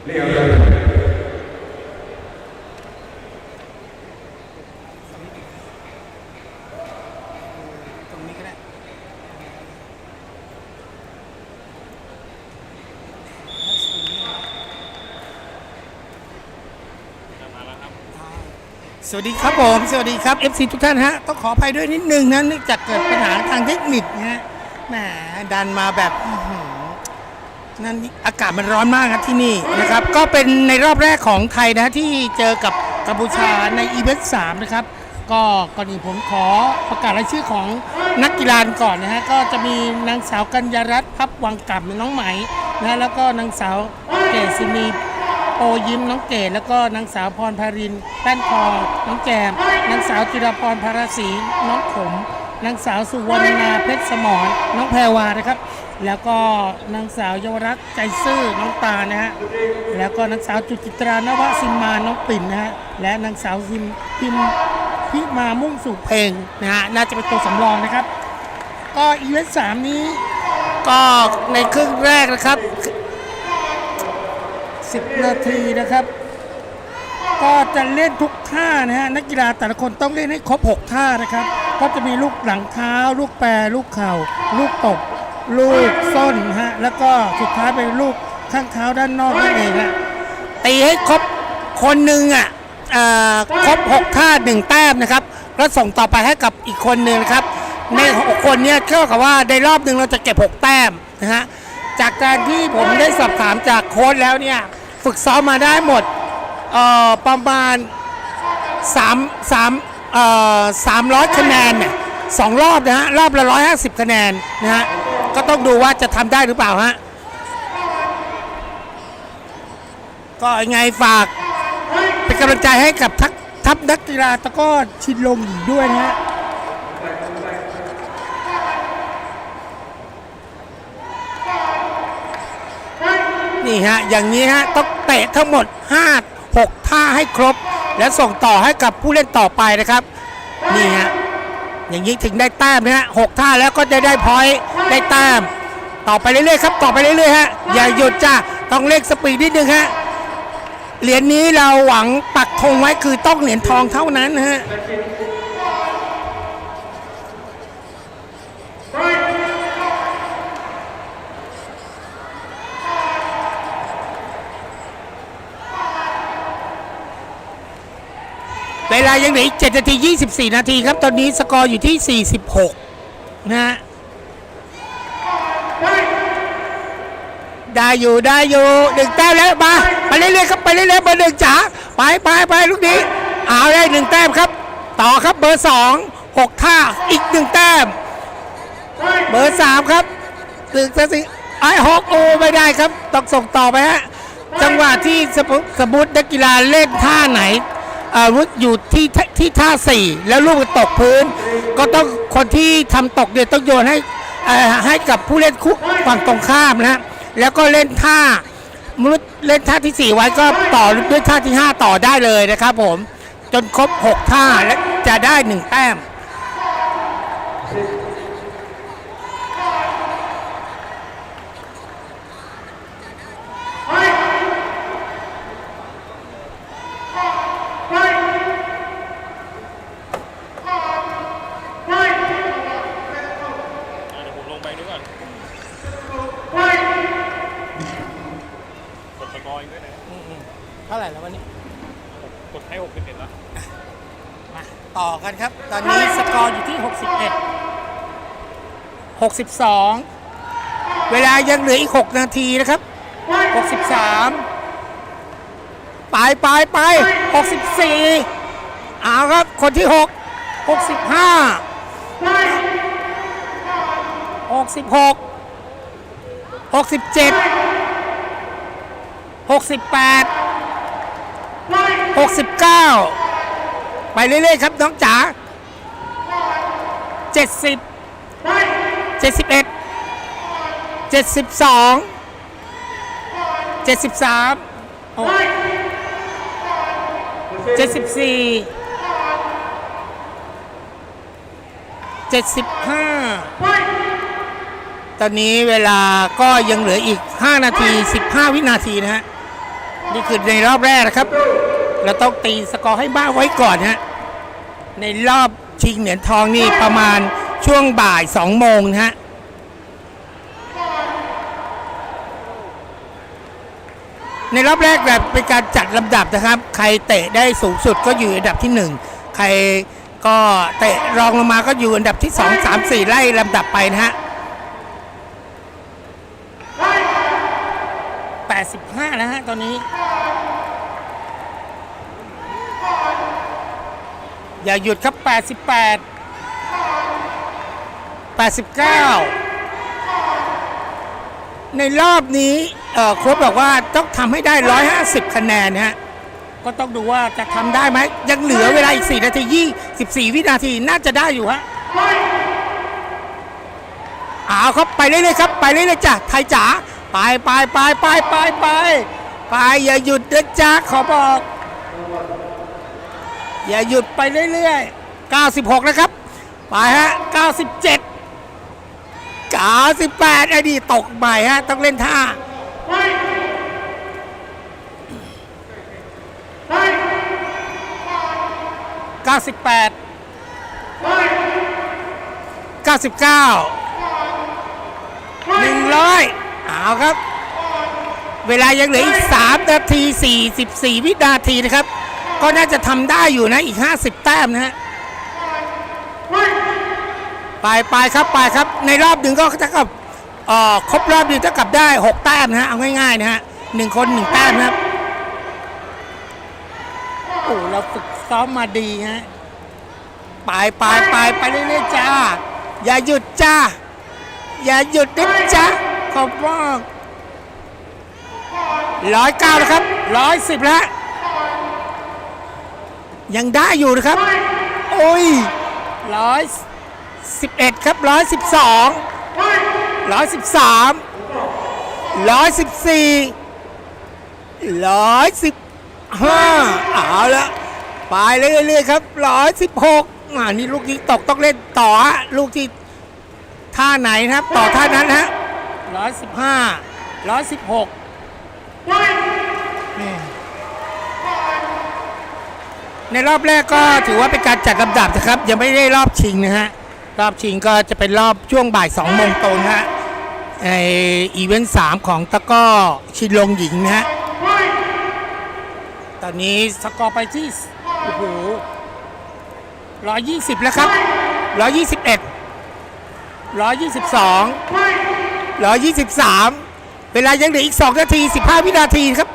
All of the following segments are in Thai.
ตรงนี้ก็ได้สวัสดีครับผม สวัสดีครับ FC ทุกท่านฮะต้องขออภัยด้วยนิดนึงนะเนื่องจากเกิดปัญหาทางเทคนิคนะฮะแหมดันมาแบบ นั่นอากาศมันร้อนมากครับที่นี่นะครับ ก็เป็นในรอบแรกของไทยนะที่เจอกับกัมพูชาในอีเวนต์สามนะครับ ก็ก่อนอื่นผมขอประกาศรายชื่อของนักกีฬาก่อนนะฮะ ก็จะมีนางสาวกัญญารัตน์พับวังกับน้องไหมนะแล้วก็นางสาวเกศินีโอยิ้มน้องเกดแล้วก็นางสาวพรพารินแป้นทองน้องแจมนางสาวจิรพรภาราศีน้องขมนางสาวสุวรรณาเพชรสมรน้องแพรวานะครับ แล้วก็นางสาวเยาวรักษ์ใจซื่อน้องตานะฮะแล้วก็นางสาวจุจิตรานวสิมาน้องปิ่นนะฮะและนางสาวพิมพิมพิมามุ่งสู่เพลงนะฮะน่าจะเป็นตัวสำรองนะครับ ก็อีเวนต์สามนี้ก็ในครึ่งแรกนะครับ 10 นาทีนะครับ ก็จะเล่นทุกท่านะฮะนักกีฬาแต่ละคนต้องเล่นให้ครบ 6 ท่านะครับ ก็จะมีลูกหลังเท้า ลูกแปรลูกเข่า ลูกตบ ลูกส้นฮะแล้วก็สุดท้ายเป็นลูกข้างเท้าด้านนอกนั่นเองฮะตีให้ครบคนหนึ่งอะอครบ6ท่า1แต้มนะครับแล้วส่งต่อไปให้กับอีกคนหนึ่งนะครับใน6คนเนี้ยเท่ากับว่าในรอบหนึ่งเราจะเก็บ6แต้มนะฮะจากการที่ผมได้สอบถามจากโค้ชแล้วเนี่ยฝึกซ้อมมาได้หมดเอ่อประมาณ3 3เอ่อ300 คะแนนเนี่ยสองรอบนะฮะรอบละ 150 คะแนนนะฮะ ก็ต้องดูว่าจะทำได้หรือเปล่าฮะ ก็ยังไงฝาก เป็นกำลังใจให้กับทัพทัพนักกีฬาตะก้อชินลมหญิงด้วยนะฮะนี่ฮะ อย่างนี้ฮะ ต้องเตะทั้งหมด 5 6 ท่าให้ครบ แล้วส่งต่อให้กับผู้เล่นต่อไปนะครับ นี่ฮะ อย่างนี้ถึงได้แต้มนะฮะหกท่าแล้วก็จะได้พอยต์ได้แต้มต่อไปเรื่อยๆครับต่อไปเรื่อยๆฮะอย่าหยุดจ้าต้องเล็กสปีดนิดนึงฮะเหรียญนี้เราหวังปักธงไว้คือต้องเหรียญทองเท่านั้นฮะ เวลายังเหลืออีก7นาที 24 นาทีครับ ตอนนี้สกอร์อยู่ที่ 46 นะฮะได้อยู่ได้อยู่หนึ่งแต้มแล้วมาไปเรื่อยๆครับไปเรื่อยๆเบอร์หนึ่งจ๋าไปไปไปลูกนี้เอาได้หนึ่งแต้มครับ ต่อครับเบอร์สองหกท่าอีกหนึ่งแต้ม เบอร์สามครับตึกสิไอ้หกโอไม่ได้ครับต้องส่งต่อไปฮะจังหวะที่สมมุสมมตินักกีฬาเล่นท่าไหน อาวุธอยู่ที่ที่ท่าสี่แล้วลูกตกพื้น ก็ต้องคนที่ทำตกเนี่ยต้องโยนให้อ่อให้กับผู้เล่นคู่ฝั่งตรงข้ามนะฮะแล้วก็เล่นท่ามนุษย์เล่นท่าที่ 4 ไว้ก็ต่อด้วยท่าที่ 5 ต่อได้เลยนะครับผมจนครบ 6 ท่าและจะได้ 1 แต้ม เดี๋ยวผมลงไปนี่ก่อนกดสกอร์อีกด้วยนะ เท่าไหร่แล้ววันนี้ กดให้หกสิบเอ็ดแล้ว มาต่อกันครับ ตอนนี้สกอร์อยู่ที่ 61 62 เวลายังเหลืออีก 6 นาทีนะครับ 63 ไปไปไป64เอาครับ คนที่ 6 65 66 67 68 69 ไปเรื่อยๆครับน้องจ๋า70 71 72 73 74 75ตอนนี้เวลาก็ยังเหลืออีก 5 นาที 15 วินาทีนะฮะ นี่คือในรอบแรกนะครับ เราต้องตีสกอร์ให้มาไว้ก่อนฮะ ในรอบชิงเหรียญทองนี่ประมาณ ช่วงบ่ายสองโมงนะฮะในรอบแรกแบบเป็นการจัดลำดับนะครับ ใครเตะได้สูงสุดก็อยู่อันดับที่หนึ่งใครก็เตะรองลงมาก็อยู่อันดับที่สองสามสี่ไล่ลำดับไปนะฮะแปดสิบห้านะฮะตอนนี้ อย่าหยุดครับ 88 89 ในรอบนี้โค้ชบอกว่าต้องทำให้ได้ 150 คะแนนนะฮะก็ต้องดูว่าจะทำได้ไหม ยังเหลือเวลาอีก 4 นาที 24 วินาทีน่าจะได้อยู่ฮะเอาครับไปเรื่อยๆครับ ไปเรื่อยๆจ้ะไทยจ๋าไปไปไปไปไปไปไปอย่าหยุดนะจ๊ะขอบอก อย่าหยุดไปเรื่อยๆ 96 นะครับ ไปฮะ 97 38ไอ้ดีตกใหม่ฮะ ต้องเล่นท่าเก้าสิบแปดเก้าสิบเก้าหนึ่งร้อยเอาครับ เวลายังเหลืออีกสามนาทีสี่สิบสี่วินาทีนะครับ ก็น่าจะทำได้อยู่นะอีกห้าสิบแต้มนะฮะ ไปไปครับไปครับ ในรอบหนึ่งก็เท่ากับเอ่อครบรอบหนึ่งเท่ากับได้ 6 แต้มนะฮะเอาง่ายๆนะฮะหนึ่งคนหนึ่งแต้มนะครับโอ้เราฝึกซ้อมมาดีฮะไปไปไปไปเรื่อยๆจ้า อย่าหยุดจ้า อย่าหยุดนะจ้าขอบบอกร้อยเก้าแล้วครับร้อยสิบแล้วยังได้อยู่นะครับ โอ้ยร้อย สิบเอ็ดครับร้อยสิบสองร้อยสิบสามร้อยสิบสี่ร้อยสิบห้าเอาละไปเรื่อยๆครับร้อยสิบหกอ่านี่ลูกนี้ตกต้องเล่นต่อฮะลูกที่ท่าไหนครับ ต่อท่านั้นฮะร้อยสิบห้าร้อยสิบหกในรอบแรกก็ถือว่าเป็นการจัดลำดับนะครับ ยังไม่ได้รอบชิงนะฮะ รอบชิงก็จะเป็นรอบช่วงบ่าย2โมงตรงฮะในอีเวนต์3ของตะกร้อชินลงหญิงนะฮะ ตอนนี้สกอร์ไปที่โอ้โห120แล้วครับ121 122 123เอ็ดร้อยี่สิบสองร้อยี่สิบสามเวลายังเหลืออีก2นาที15วินาทีครับ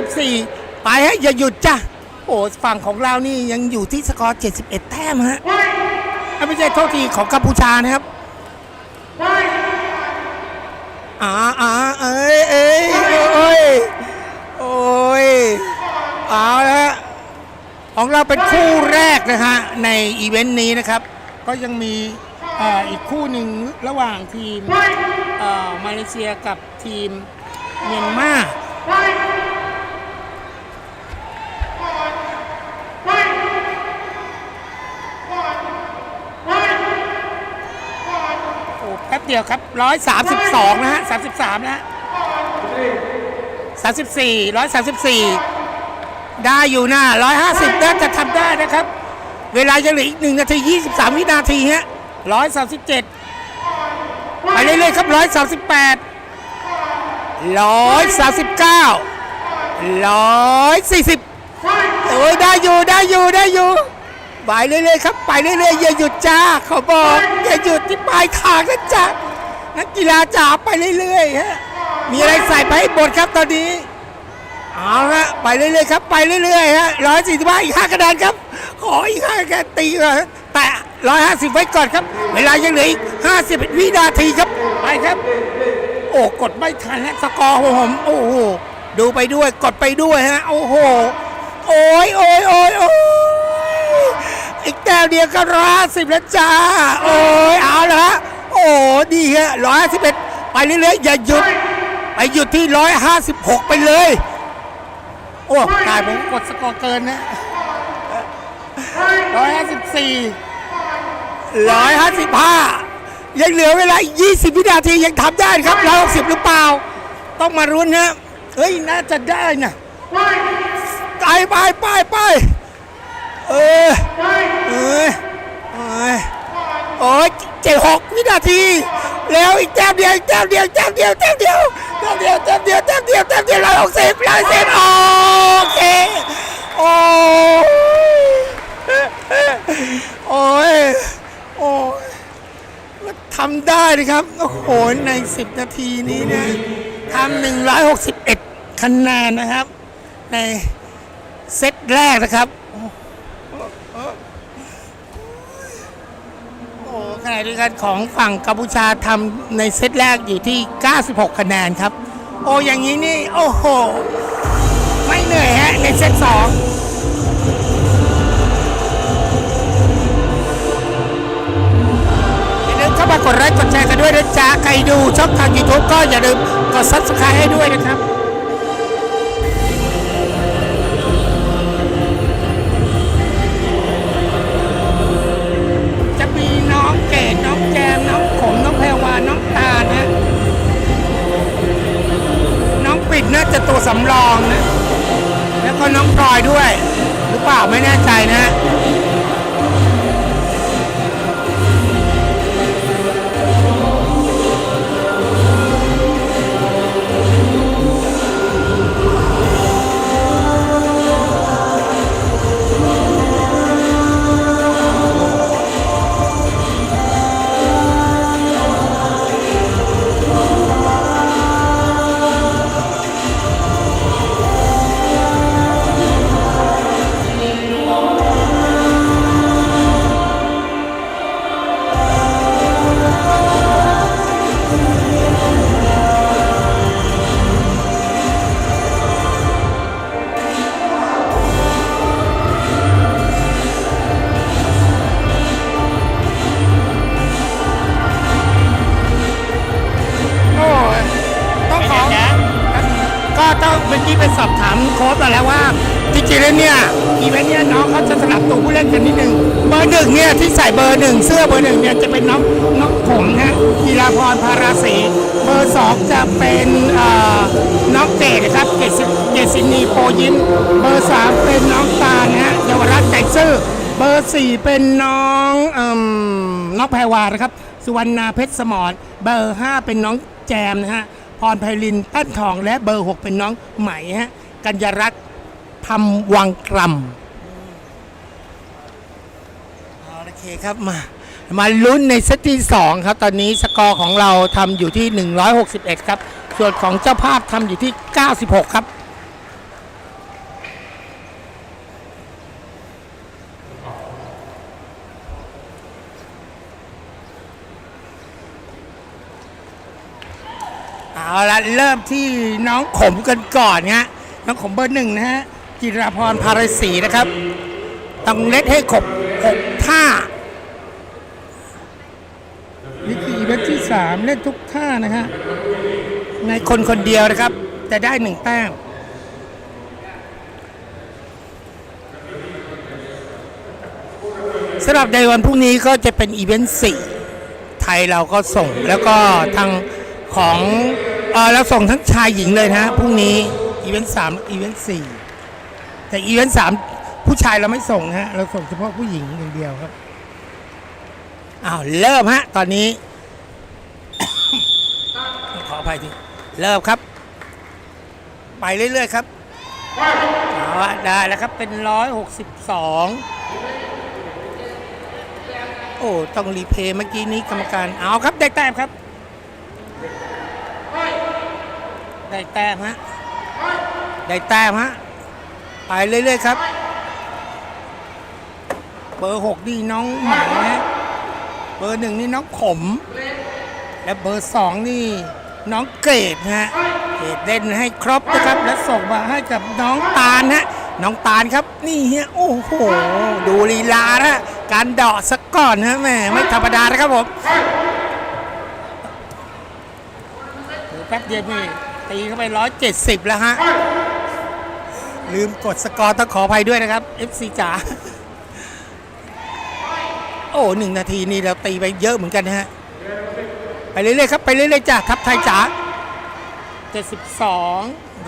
124ไปฮะอย่าหยุดจ้ะโอ้ฝั่งของเรานี่ยังอยู่ที่สกอร์71แต้มฮะ ไม่ใช่โทษทีของกัมพูชานะครับอ่าอ่าเอ้ยเอ้ยโอ้ยโอ้ยเอาละฮะของเราเป็นคู่แรกนะฮะในอีเวนต์นี้นะครับ ก็ยังมีอ่ออีกคู่หนึ่งระหว่างทีมอ่อมาเลเซียกับทีมเมียนมา โอ้แป๊บเดียวครับ132นะฮะ33นะฮะ34 134ได้อยู่นะ150น่าจะทำได้นะครับ เวลายังเหลืออีก1นาที23วินาทีฮะ137ไปเรื่อยๆครับ138 139 140โอ้ยได้อยู่ได้อยู่ได้อยู่ ไปเรื่อยๆครับไปเรื่อยๆอย่าหยุดจ้าขอบอกอย่าหยุดที่ปลายทางนะจ๊ะนักกีฬาจ๋าไปเรื่อยๆฮะมีอะไรใส่ไปให้หมดครับตอนนี้เอาละไปเรื่อยๆครับไปเรื่อยๆฮะร้อยสี่สิบห้าอีกห้ากระดานครับ ขออีกห้ากระดานตีก่อนแต่ร้อยห้าสิบไว้ก่อนครับ เวลายังเหลืออีกห้าสิบวินาทีครับไปครับ โอ้กดไม่ทันฮะสกอร์ของผมโอ้โหดูไปด้วยกดไปด้วยฮะโอ้โหโอ้ยโอ้ยโอ้ยโอ้ย อีกแต้มเดียวก็ร้อยสิบแล้วจ้า โอ้ยเอาละฮะโอ้ดีฮะร้อยสิบเอ็ดไปเรื่อยๆอย่าหยุด ไปหยุดที่ร้อยห้าสิบหกไปเลย โอ้ตายผมกดสกอร์เกินนะร้อยห้าสิบสี่ร้อยห้าสิบห้ายังเหลือเวลาอีก20 วินาทียังทำได้ครับร้อยหกสิบหรือเปล่า ต้องมารุ้นนะเอ้ย น่าจะได้นะไปไปไปไปเออเออ 6 วินาที แล้วอีกแต้มเดียวอีกแต้มเดียวอีกแต้มเดียวแต้มเดียวแต้มเดียวแต้มเดียวแต้มเดียวแต้มเดียวราอยหเสิบร้อยสิบโอเคโอ้โอ้ยโอ้ยทำได้เลยครับโอ้โหใน 10 นาทีนี้นะทำ161 คะแนนนะครับ ในเซตแรกนะครับ ขณะเดียวกันของฝั่งกัมพูชาทำในเซตแรกอยู่ที่ 96 คะแนนครับ โอ้อย่างนี้นี่ โอ้โห ไม่เหนื่อยฮะ ในเซตสองอย่าลืมเข้ามากดไลค์กดแชร์กันด้วยนะจ๊ะ ใครดูช่องทางยูทูบก็อย่าลืมกดซับสไครต์ให้ด้วยนะครับ น่าจะตัวสำรองนะ แล้วก็น้องพลอยด้วย หรือเปล่าไม่แน่ใจนะ งเสื้อเบอร์หนึ่งเนี่ยจะเป็นน้องน้องผมนะกีฬาพรพาราศีเบอร์สองจะเป็นน้องเกดนะครับเกษเกษินีโพยิ้มเบอร์สามเป็นน้องตาลนะฮะเยาวรัตน์ใจซื่อเบอร์สี่เป็นน้องอน้องแพรวานะครับสุวรรณาเพชรสมรเบอร์5เป็นน้องแจมนะฮะพรไพลินตั้นทองและเบอร์6เป็นน้องไหมฮะกัญญรัตน์ทำวังกรำเอาโอเคครับมามาลุ้นในเซตที่ 2 ครับ ตอนนี้สกอร์ของเราทำอยู่ที่ 161 ครับ ส่วนของเจ้าภาพทำอยู่ที่ 96 ครับเอาละเริ่มที่น้องขมกันก่อนฮะน้องขมเบอร์หนึ่งนะฮะจิราพรพารศรีนะครับ ต้องเล็ดให้ขบหกท่า อีเวนต์ที่สามเล่นทุกท่านะฮะในคนคนเดียวนะครับ จะได้หนึ่งแต้มสำหรับในวันพรุ่งนี้ก็จะเป็นอีเวนต์สี่ไทยเราก็ส่งแล้วก็ทางของเออเราส่งทั้งชายหญิงเลยนะฮะพรุ่งนี้อีเวนต์สามอีเวนต์สี่แต่อีเวนต์สามผู้ชายเราไม่ส่งนะฮะเราส่งเฉพาะผู้หญิงอย่างเดียวครับอ้าวเริ่มฮะตอนนี้ ภัยทีเริ่มครับ ไปเรื่อยๆครับเอาละได้แล้วครับเป็นร้อยหกสิบสองโอ้ต้องรีเพย์เมื่อกี้นี้กรรมการเอาครับได้แต้มครับ ได้แต้มฮะได้แต้มฮะไปเรื่อยๆครับเบอร์หกนี่น้องหมายนะเบอร์หนึ่งนี่น้องขม และเบอร์สองนี่ น้องเกรดฮะเกรดเล่นให้ครบนะครับและส่งมาให้กับน้องตาลฮะน้องตาลครับนี่ฮะโอ้โห ดูลีลานะการเดาะสักก่อนนะแม่ไม่ธรรมดานะครับผมดูแป๊บเดียวนี่ตีเข้าไปร้อยเจ็ดสิบแล้วฮะ ลืมกดสกอร์ต้องขออภัยด้วยนะครับ FC จ๋าโอ้หนึ่งนาทีนี่เราตีไปเยอะเหมือนกันนะฮะ ไปเรื่อยๆครับไปเรื่อยๆจ้ะทับไทยจ๋าใจ172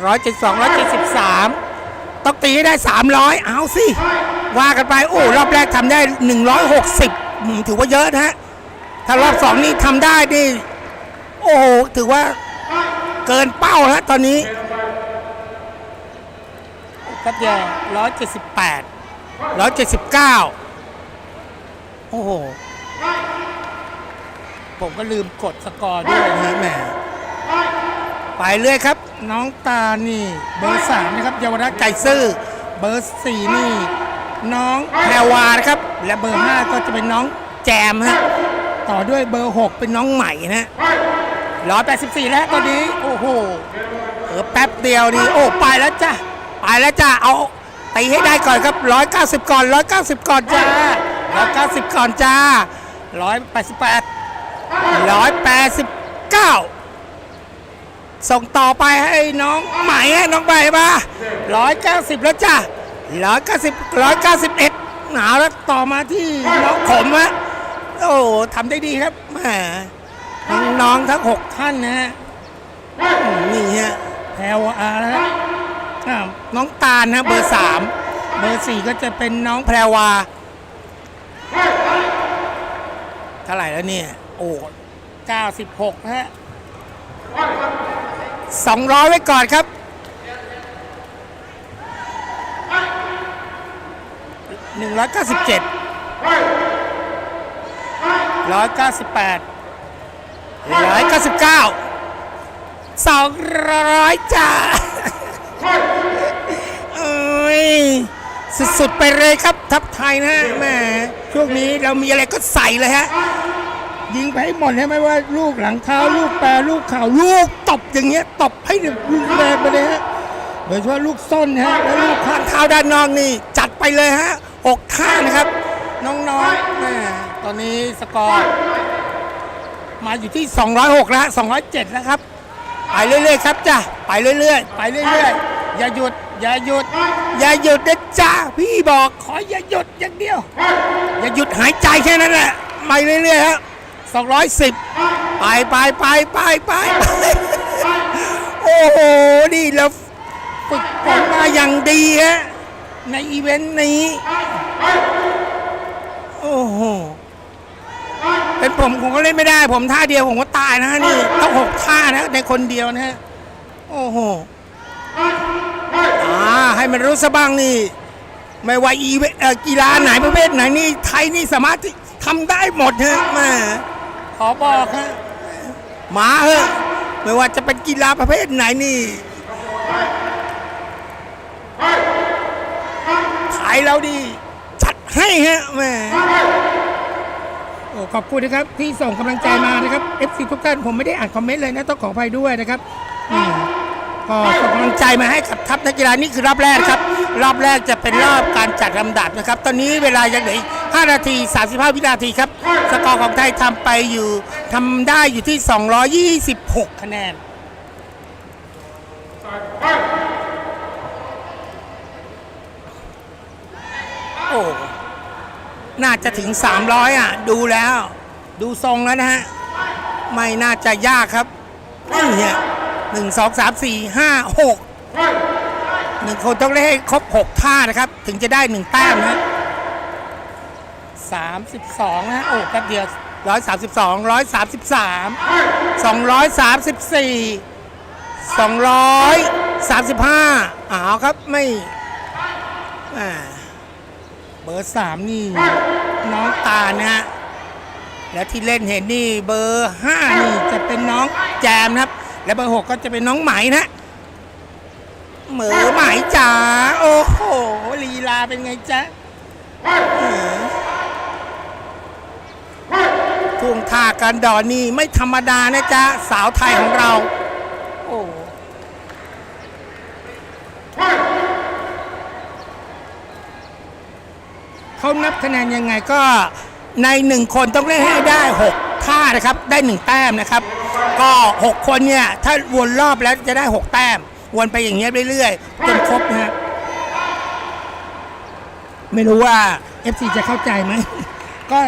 172 173 ต้องตีให้ได้ 300 เอาสิ ว่ากันไป โอ้รอบแรกทำได้ 160อืมถือว่าเยอะนะฮะ ถ้ารอบสองนี่ทำได้ดิโอ้โห ถือว่าเกินเป้าแล้วตอนนี้ครับแย่ร้อยเจ็ดสิบแปดร้อยเจ็ดสิบเก้าโอ้โห ผมก็ลืมกดสกอร์ด้วยนะแหมไปเรื่อยครับ น้องตานี่ เบอร์สามนะครับเยาวรัตน์ใจซื่อเบอร์สี่นี่ น้องแพรวานะครับ และเบอร์ห้าก็จะเป็นน้องแจมฮะต่อด้วยเบอร์6เป็นน้องใหม่นะร้อยแปดสิบสี่แล้วตอนนี้ โอ้โหเออแป๊บเดียวดีโอ้ไปแล้วจ้ะไปแล้วจ้ะเอาตีให้ได้ก่อนครับร้อยเก้าสิบก่อนร้อยเก้าสิบก่อนจ้าร้อยเก้าสิบก่อนจ้าร้อยแปดสิบแปด ร้อยแปดสิบเก้าส่งต่อไปให้น้องใหม่ให้น้องใหม่มาร้อยเก้าสิบแล้วจ้ะร้อยเก้าสิบร้อยเก้าสิบเอ็ดหนาวแล้วต่อมาที่น้องขมฮะโอ้ทำได้ดีครับแหมน้องทั้งหกท่านนะฮะนี่ฮะแพรวอานะฮะน้องตาลนะเบอร์สามเบอร์สี่ก็จะเป็นน้องแพรวาเท่าไหร่แล้วเนี่ย โอ้เก้าสิบหกฮะสองร้อยไว้ก่อนครับหนึ่งร้อยเก้าสิบเจ็ดร้อยเก้าสิบแปดร้อยเก้าสิบเก้าสองร้อยจ้าสุดๆไปเลยครับ ทัพไทยนะแม่ช่วงนี้เรามีอะไรก็ใส่เลยฮะ ยิงไปให้หมดใช่ไหมว่า ลูกหลังเท้าลูกแปรลูกเข่าลูกตบอย่างเงี้ยตบให้รุนแรงไปเลยฮะโดยเฉพาะลูกส้นฮะแล้วลูกข้างเท้าด้านนอกนี่ จัดไปเลยฮะอกข้างนะครับ น้องๆแหม่ตอนนี้สกอร์มาอยู่ที่ 206แล้วฮะ207แล้วครับไปเรื่อยๆครับจ้ะไปเรื่อยๆ ไปเรื่อยๆ อย่าหยุด อย่าหยุด อย่าหยุดนะจ้าพี่บอกขออย่าหยุดอย่างเดียว อย่าหยุดหายใจแค่นั้นแหละไปเรื่อยๆฮะ 210ไปไปไปไปไปไปโอ้โห นี่เราฝึกฝนมาอย่างดีฮะ ในอีเวนต์นี้ โอ้โห เป็นผมผมก็เล่นไม่ได้ ผมท่าเดียวผมก็ตายนะฮะนี่ต้องหกท่านะ ในคนเดียวนะฮะโอ้โหอ่าให้มันรู้ซะบ้างนี่ ไม่ว่าอีเวกีฬาไหนประเภทไหนนี่ไทยนี่สามารถที่ทำได้หมดฮะแม่ ขอบอกฮะมาเถอะไม่ว่าจะเป็นกีฬาประเภทไหนนี่ถ่ายเราดีจัดให้ฮะแม่โอ้ขอบคุณนะครับที่ส่งกำลังใจมานะครับ FC ทุกท่านผมไม่ได้อ่านคอมเมนต์เลยนะต้องขออภัยด้วยนะครับ ก็ส่งกำลังใจมาให้กับทัพนักกีฬานี่คือรอบแรกครับ รอบแรกจะเป็นรอบการจัดลำดับนะครับ ตอนนี้เวลายังเหลืออีก5นาที 35 วินาทีครับ สกอร์ของไทยทำไปอยู่ทำได้อยู่ที่ 226 คะแนนโอ้น่าจะถึง 300 อะ ดูแล้ว ดูทรงแล้วนะฮะ ไม่น่าจะยากครับนี่เนี่ย หนึ่งสองสามสี่ห้าหกหนึ่งคนต้องเล่นให้ครบหกท่านะครับ ถึงจะได้หนึ่งแต้มนะสามสิบสองนะโอ้แป๊บเดียวร้อยสามสิบสองร้อยสามสิบสามสองร้อยสามสิบสี่สองร้อยสามสิบห้าอ้าวครับไม่อ่าเบอร์สามนี่ น้องตานะฮะและที่เล่นเห็นนี่เบอร์ห้านี่จะเป็นน้องแจมนะครับ และเบอร์หกก็จะเป็นน้องไหมนะเหมือไหมจ๋าโอ้โหลีลาเป็นไงจ๊ะเออท่งท่าการดอนนี่ไม่ธรรมดานะจ๊ะ สาวไทยของเรา โอ้เขานับคะแนนยังไงก็ในหนึ่งคนต้องเล่นให้ได้หกท่านะครับ ได้หนึ่งแต้มนะครับ ก็หกคนเนี่ย ถ้าวนรอบแล้วจะได้หกแต้ม วนไปอย่างเงี้ยเรื่อยๆ จนครบนะฮะ ไม่รู้ว่า FC จะเข้าใจไหม ก็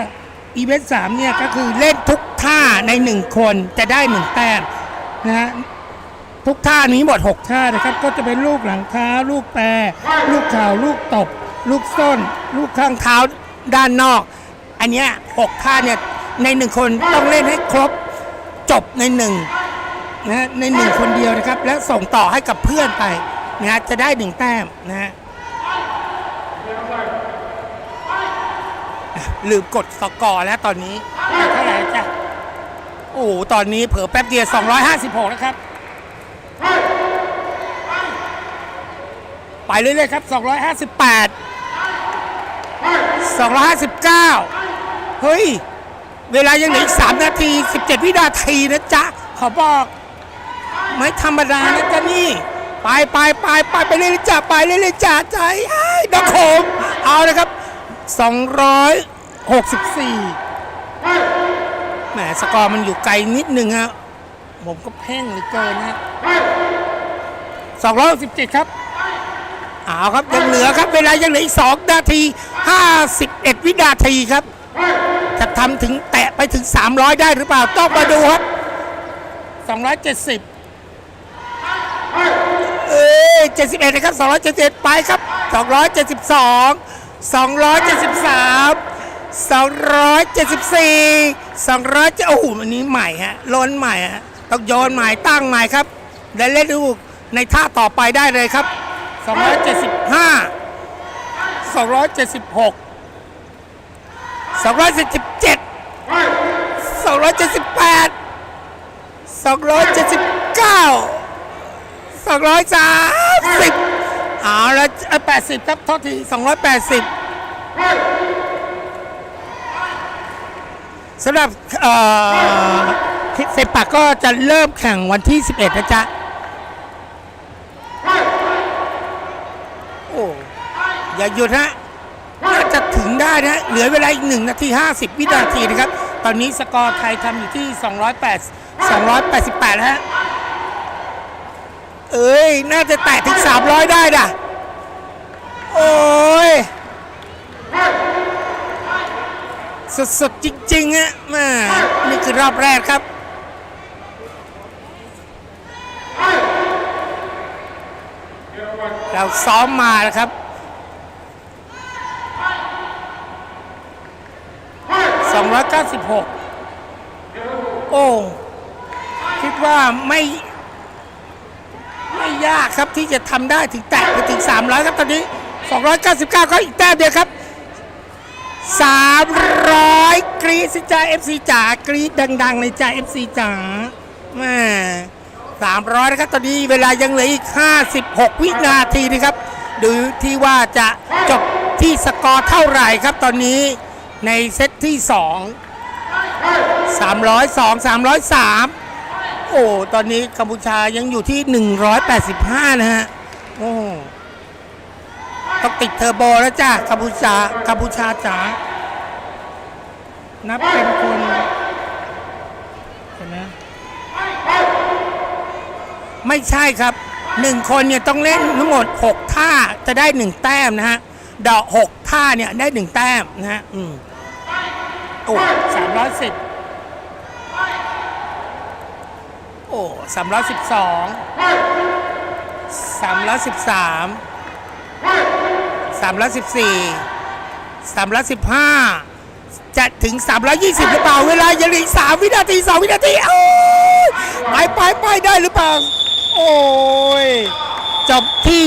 อีเวนต์สามเนี่ยก็คือเล่นทุกท่าในหนึ่งคนจะได้หนึ่งแต้มนะฮะทุกท่านี้หมด 6 ท่านะครับ ก็จะเป็นลูกหลังเท้าลูกแปร ลูกข่าว ลูกตบ ลูกส้น ลูกข้างเท้าด้านนอก อันเนี้ยหกท่าเนี่ยในหนึ่งคนต้องเล่นให้ครบ จบในหนึ่งนะในหนึ่งคนเดียวนะครับ แล้วส่งต่อให้กับเพื่อนไปนะจะได้หนึ่งแต้มนะฮะลืมกดสกอร์แล้วตอนนี้เท่าไหร่จ้ะโอ้โหตอนนี้เผลอแป๊บเดียว 256 แล้วครับ ไปเรื่อยๆครับ 258 259 เฮ้ย เวลายังเหลืออีก 3 นาที 17 วินาทีนะจ๊ะ ขอบอก ไม่ธรรมดานะจ๊ะนี่ ไปไปไปไปไปเรื่อยๆจ้ะไปเรื่อยๆจ้ะใจไอ้ยดอกโขมเอาเลยครับ 264แหมสกอร์มันอยู่ไกลนิดนึงฮะผมก็เพ่งเหลือเกินนะ267 ครับเอาครับยังเหลือครับ เวลายังเหลืออีก 2 นาที 51 วินาทีครับ จะทำถึงแตะไปถึง 300 ได้หรือเปล่า ต้องมาดูครับ 270 เอ้ย71 นะครับ 271ไปครับ 272 273 274 200จะโอ้โหอันนี้ใหม่ฮะล้นใหม่ฮะต้องโยนใหม่ตั้งใหม่ครับและเล่นดูในท่าต่อไปได้เลยครับ 275 276 277 278 279 230เอาล้ว80 ครับโทษที 280สำหรับเซปักก็จะเริ่มแข่งวันที่ 11 นะจ๊ะโอ้อย่าหยุดฮะน่า จะถึงได้นะเหลือเวลาอีก1นาที 50 วินาทีนะครับ ตอนนี้สกอร์ไทยทำอยู่ที่ 208 288แล้วฮะเอ้ย น่าจะแตะถึง 300 ได้ด่ะ โอ้ยสุดๆจริงๆฮะม่นี่คือรอบแรกครับเราซ้อมมาแล้วครับ 296 โอ้คิดว่าไม่ ไม่ยากครับที่จะทำได้ถึงแตะไปถึง 300 ครับตอนนี้ 299 ก็อีกแต้มเดียวครับ 300 กรีดสิจ้า FC จ๋ากรีดดัง ๆ ในใจ FC จ๋าแม่300 นะครับ ตอนนี้เวลายังเหลืออีก 56 วินาทีนะครับดูที่ว่าจะจบที่สกอร์เท่าไหร่ครับตอนนี้ ในเซตที่ 2 302 303 โอ้ ตอนนี้กัมพูชายังอยู่ที่ 185 นะฮะ โอ้ต้องติดเทอร์โบแล้วจ้ากัมพูชากัมพูชาจ๋า นับเป็นคนเห็นไหมไม่ใช่ครับหนึ่งคนเนี่ยต้องเล่นทั้งหมด 6 ท่าจะได้ 1 แต้มนะฮะดอก6ท่าเนี่ยได้ 1 แต้มนะฮะอืม อ้สามร้อยสิบโอ้สามร้อยสิบสองสามร้อยสิบสาม314 315จะถึง 320 หรือเปล่า เวลายังเหลืออีก3วินาที 2 วินาทีโอ้ยไปไปไปได้หรือเปล่า โอ้ย จบที่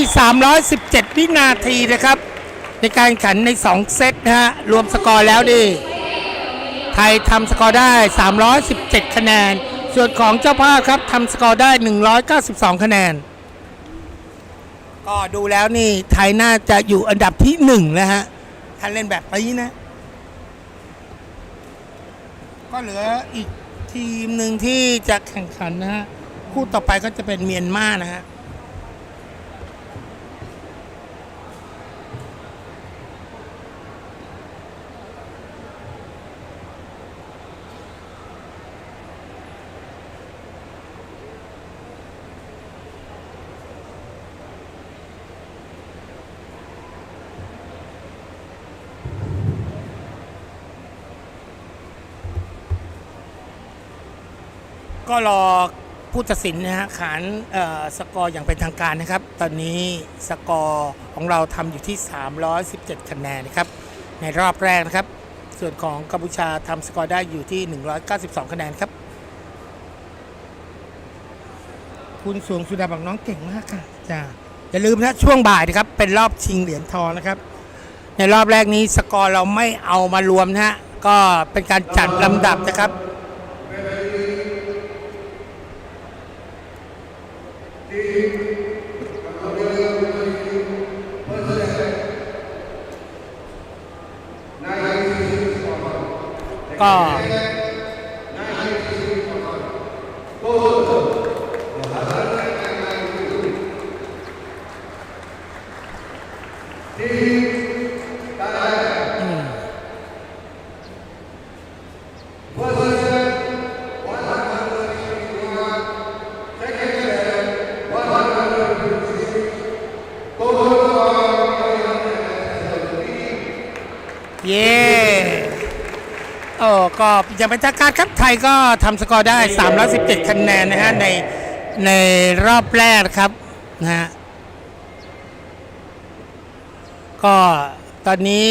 317 วินาทีนะครับ ในการแข่งขันใน 2 เซตนะฮะ รวมสกอร์แล้วดิ ไทยทำสกอร์ได้ 317 คะแนน ส่วนของเจ้าภาพครับทำสกอร์ได้ 192 คะแนน ก็ดูแล้วนี่ไทยน่าจะอยู่อันดับที่หนึ่งแล้วฮะถ้าเล่นแบบนี้นะ ก็เหลืออีกทีมหนึ่งที่จะแข่งขันนะฮะ คู่ต่อไปก็จะเป็นเมียนมานะฮะ ก็รอผู้ตัดสินนะฮะขานสกอร์อย่างเป็นทางการนะครับ ตอนนี้สกอร์ของเราทำอยู่ที่ 317 คะแนนนะครับ ในรอบแรกนะครับ ส่วนของกัมพูชาทำสกอร์ได้อยู่ที่ 192 คะแนนครับ คุณสวงสุดาบอกน้องเก่งมากค่ะจ้าอย่าลืมนะช่วงบ่ายนะครับ เป็นรอบชิงเหรียญทองนะครับ ในรอบแรกนี้สกอร์เราไม่เอามารวมนะฮะก็เป็นการจัดลำดับนะครับ ก็เย้โอ้ก็อย่างเป็นทางการครับไทยก็ทำสกอร์ได้ 317 คะแนนนะฮะในในรอบแรกนะครับนะฮะก็ตอนนี้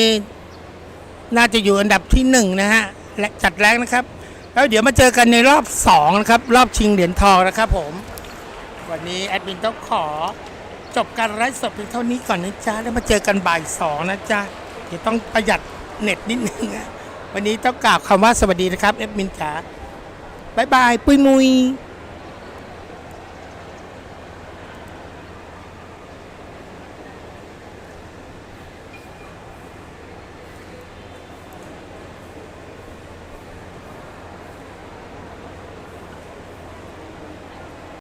น่าจะอยู่อันดับที่หนึ่งนะฮะและจัดแรงนะครับ แล้วเดี๋ยวมาเจอกันในรอบสองนะครับ รอบชิงเหรียญทองนะครับผม วันนี้แอดมินต้องขอจบการไลฟ์สดเพียงเท่านี้ก่อนนะจ๊ะแล้วมาเจอกันบ่ายสองนะจ๊ะเดี๋ยวต้องประหยัดเน็ตนิดนึงอะ วันนี้ต้องกล่าวคำว่าสวัสดีนะครับแอดมินจ๋าบายบาย ปุยมุย